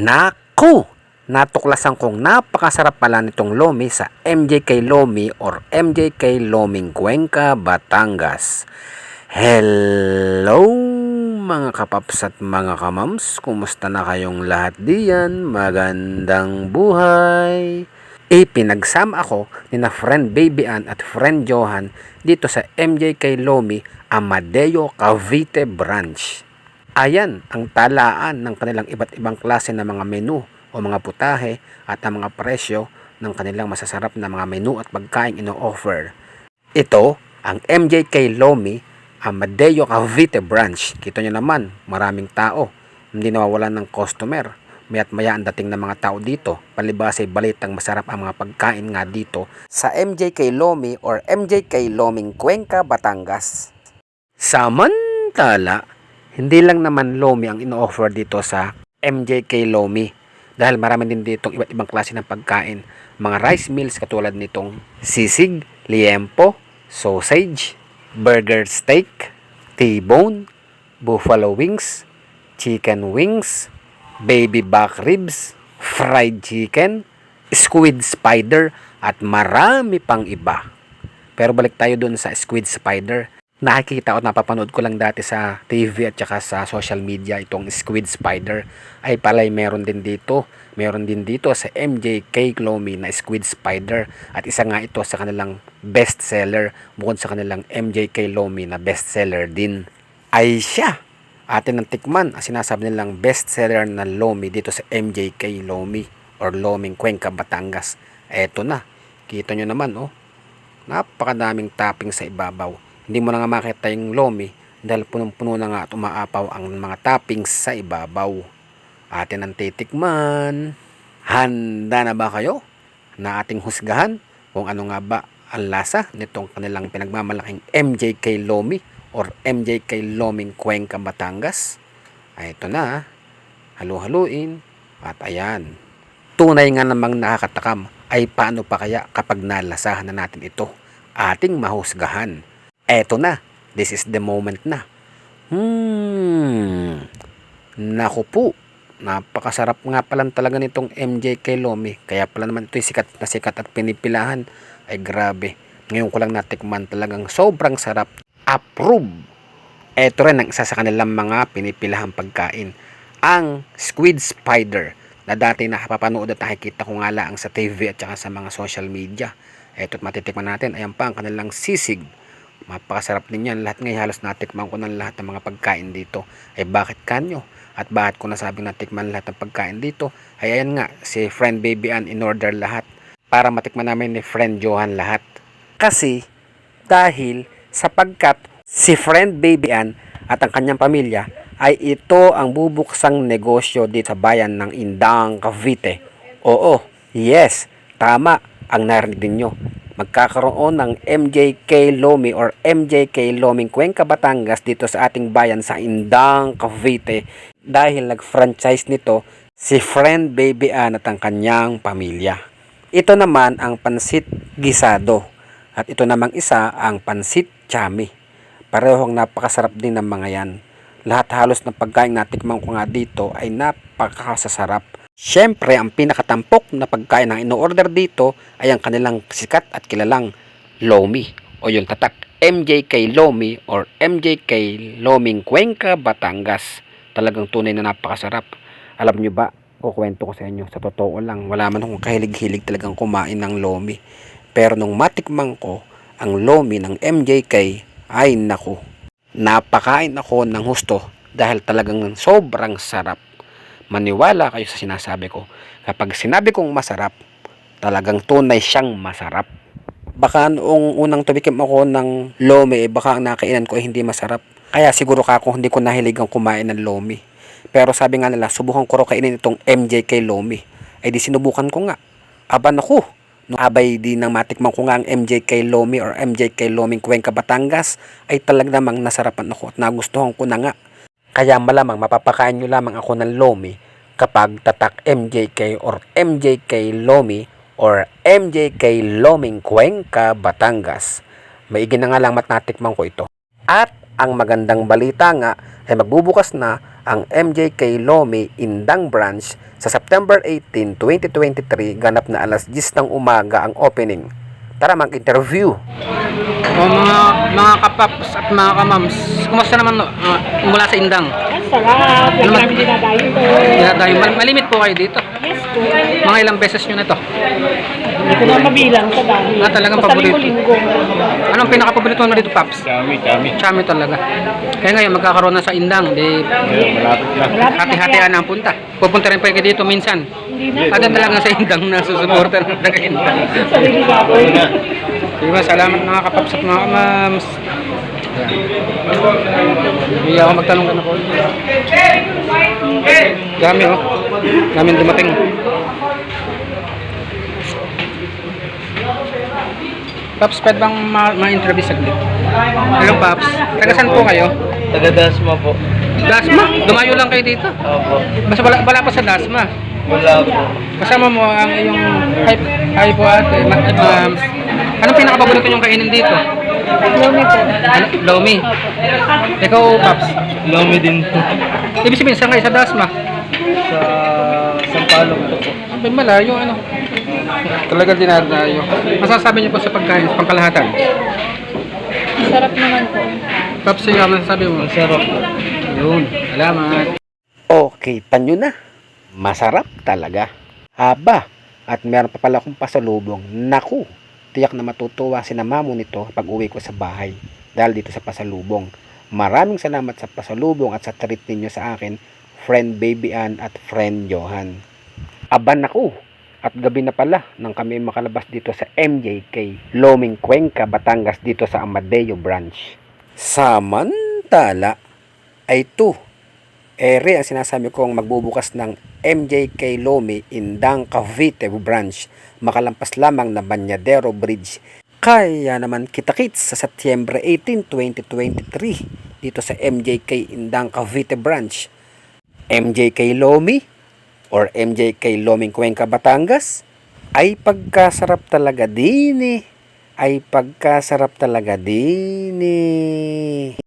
Naku! Natuklasan kong napakasarap pala nitong lomi sa MJK Lomi or MJK Loming Cuenca, Batangas. Hello mga kapaps at mga kamams, kumusta na kayong lahat diyan? Magandang buhay! Ipinagsama ako ni na friend Baby Ann at friend Johan dito sa MJK Lomi, Amadeo Cavite Branch. Ayan ang talaan ng kanilang iba't ibang klase ng mga menu o mga putahe at ang mga presyo ng kanilang masasarap na mga menu at pagkain ino-offer. Ito ang MJK Lomi Amadeo Cavite Branch. Kita nyo naman, maraming tao. Hindi nawawalan ng customer. Maya't maya ang dating ng mga tao dito. Palibas ay balitang masarap ang mga pagkain nga dito sa MJK Lomi or MJK Loming Cuenca, Batangas. Samantala, hindi lang naman Lomi ang ino-offer dito sa MJK Lomi dahil marami din dito iba't ibang klase ng pagkain. Mga rice meals katulad nitong sisig, liempo, sausage, burger steak, T-bone, buffalo wings, chicken wings, baby back ribs, fried chicken, squid spider, at marami pang iba. Pero balik tayo dun sa squid spider. Nakikita ko, napapanood ko lang dati sa TV at saka sa social media itong squid spider. Ay palay meron din dito. Meron din dito sa MJK Clomy na squid spider. At isa nga ito sa kanilang best seller bukod sa kanilang MJK Lomi na best seller din. Ay siya! Atin ang tikman ang sinasabi nilang best seller na Lomi dito sa MJK Lomi or Loming Cuenca, Batangas. Eto na. Kita nyo naman oh napakadaming topping sa ibabaw. Hindi mo na nga makita yung lomi dahil punong-puno na nga at umaapaw ang mga toppings sa ibabaw. Atin ang titikman. Handa na ba kayo na ating husgahan kung ano nga ba ang lasa nitong kanilang pinagmamalaking MJK Lomi or MJK Loming Cuenca, Batangas? Ay, ito na. Halu-haluin. At ayan. Tunay nga namang nakakatakam ay paano pa kaya kapag nalasahan na natin ito ating mahusgahan. Eto na, this is the moment na. Hmm, naku po, napakasarap nga pala talaga nitong MJK Lomi. Kaya pala naman ito sikat na sikat at pinipilahan. Ay grabe, ngayon ko lang natikman talagang sobrang sarap. Approve! Eto rin ang isa sa kanilang mga pinipilahang pagkain. Ang squid spider na dati nakapapanood at nakikita ko nga lang sa TV at saka sa mga social media. Eto at matitikman natin. Ayan pa ang kanilang sisig. Mapakasarap din yan. Lahat ngayon halos natikman ko ng lahat ng mga pagkain dito. Ay bakit kanyo? At bakit ko nasabing natikman lahat ng pagkain dito? Ay ayan nga, si friend baby Ann in order lahat. Para matikman namin ni friend Johan lahat. Kasi dahil sapagkat si friend baby Ann at ang kanyang pamilya ay ito ang bubuksang negosyo dito sa bayan ng Indang, Cavite. Oo, yes, tama ang narinig ninyo. Magkakaroon ng MJK Lomi or MJK Loming Cuenca, Batangas dito sa ating bayan sa Indang, Cavite dahil nag-franchise nito si Friend Baby Ann at ang kanyang pamilya. Ito naman ang pansit gisado at ito namang isa ang pansit chami. Parehong napakasarap din ng mga yan. Lahat halos ng pagkain natikman ko nga dito ay napakasasarap. Siyempre, ang pinakatampok na pagkain na ino-order dito ay ang kanilang sikat at kilalang Lomi o yung tatak MJK Lomi or MJK Loming Cuenca, Batangas. Talagang tunay na napakasarap. Alam nyo ba, kukwento ko sa inyo, sa totoo lang, wala man akong kahilig-hilig talagang kumain ng Lomi. Pero nung matikman ko ang Lomi ng MJK, ay naku, napakain ako ng husto dahil talagang sobrang sarap. Maniwala kayo sa sinasabi ko. Kapag sinabi kong masarap, talagang tunay siyang masarap. Baka noong unang tumikim ako ng lomi, baka ang nakainan ko ay hindi masarap. Kaya siguro ka ako hindi ko nahiligang kumain ng lomi. Pero sabi nga nila, subukan ko rin kainin itong MJK lomi. Ay di sinubukan ko nga. Aba naku, no abay di nang matikman ko nga ang MJK Lomi or MJK Loming Cuenca Batangas ay talag namang nasarapan ako at nagustuhan ko na nga. Kaya malamang mapapakain nyo lamang ako ng Lomi kapag tatak MJK or MJK Lomi or MJK Loming Cuenca Batangas. Maigi na nga lang mat natikman ko ito. At ang magandang balita nga ay magbubukas na ang MJK Lomi Indang Branch sa September 18, 2023 ganap na alas 10 ng umaga ang opening. Tara mag-interview. Mga mga kapaps at mga kamams, kumusta naman ah, mula sa Indang? Ang sarap. Lagi Naman- namin dinadayo to. Kaya tayo, mal- malimit po kayo dito. Yes po. Mga ilang beses nyo na to. Hindi ko na mabilang sa dami. Ah, talagang Basta paborito. linggo-linggo. Anong pinaka-paborito mo na dito, Paps? Chami, chami. Chami talaga. Kaya ngayon, magkakaroon na sa Indang. Di, Ayun, malapit na. Hati-hatian ang punta. Pupunta rin pa kayo dito minsan. Hindi na. Ada talaga sa Indang na susuporta ng taga Indang. Sarili. Ayun na. Diba, salamat mga kapaps at mga kamams. Hindi ako magtanong ka na po. Dami oh. Dami dumating. Paps, pwede bang ma- ma-interview saglit? Hello, Paps. Taga saan po kayo? Taga Dasma po. Dasma? Dumayo lang kayo dito. Opo. Basta wala, wala pa sa Dasma. Wala po. Kasama mo ang iyong hi, hi po ate, ma- ma'am. Anong pinakapaborito niyong kainin dito? Lumi po. Ano? Lomi. Ikaw, Paps. Lomi din po. Ibig sabihin, saan kayo sa Dasma? Sa Sampalong po po. Abay, malayo, ano? Talaga dinadayo. Masasabi niyo po sa pagkain, sa pangkalahatan? Sarap naman po. Paps, yung ano masasabi mo? Sarap po. Yun, salamat. Okay, tanyo na. Masarap talaga. Aba, at meron pa pala akong pasalubong. Naku, tiyak na matutuwa si mamo nito pag uwi ko sa bahay dahil dito sa pasalubong. Maraming salamat sa pasalubong at sa treat ninyo sa akin, friend Baby Ann at friend Johan. Aban ako, at gabi na pala nang kami makalabas dito sa MJK, Loming Cuenca, Batangas dito sa Amadeo Branch. Samantala, ay to, ere ang sinasabi kong magbubukas ng MJK Lomi Indang Cavite Branch makalampas lamang na Banyadero Bridge. Kaya naman kita-kits sa Setyembre 18, 2023 dito sa MJK Indang Cavite Branch. MJK Lomi or MJK Loming Cuenca Batangas ay pagkasarap talaga din eh. Ay pagkasarap talaga din eh.